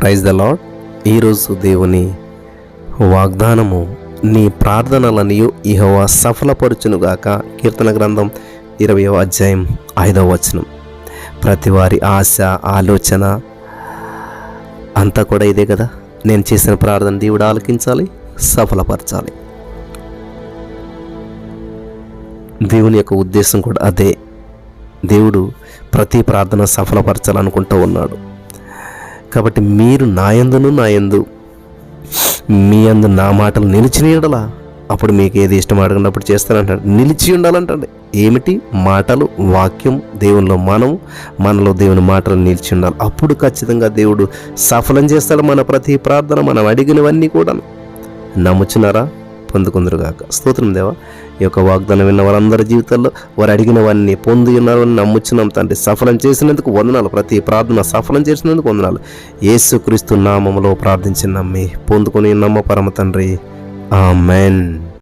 Praise the lord ఈరోజు దేవుని వాగ్దానము నీ ప్రార్థనలనియు ఇహోవా సఫలపరచునుగాక. కీర్తన గ్రంథం ఇరవయో అధ్యాయం ఐదవ వచనం. ప్రతి వారి ఆశ ఆలోచన అంతా కూడా ఇదే కదా? నేను చేసిన ప్రార్థన దేవుడు ఆలకించాలి సఫలపరచాలి. దేవుని యొక్క ఉద్దేశం కూడా అదే. దేవుడు ప్రతి ప్రార్థన సఫలపరచాలనుకుంటూ ఉన్నాడు. కాబట్టి మీరు నాయందును నాయందు. మీ అందు నా మాటలు నిలిచిన ఎడలా అప్పుడు మీకు ఏది ఇష్టం అడగనప్పుడు చేస్తానంటాడు. నిలిచి ఉండాలంటాడు. ఏమిటి? మాటలు వాక్యం దేవునిలో మనం మనలో దేవుని మాటలు నిలిచి ఉండాలి. అప్పుడు ఖచ్చితంగా దేవుడు సఫలం చేస్తాడు మన ప్రతి ప్రార్థన మనం అడిగినవన్నీ కూడా నమ్ముచున్నారా? పొందుకుందరుగాక. స్తోత్రం దేవా. ఈ యొక్క వాగ్దానం విన్న వారందరి జీవితాల్లో వారు అడిగిన వారిని పొంది ఉన్నారని నమ్ముచున్నాం తండ్రి. సఫలం చేసినందుకు వందనాలు. ప్రతి ప్రార్థన సఫలం చేసినందుకు వందనాలు. యేసుక్రీస్తు నామములో ప్రార్థించి నమ్మి పొందుకొని నమ్మ పరమ తండ్రి. ఆమెన్.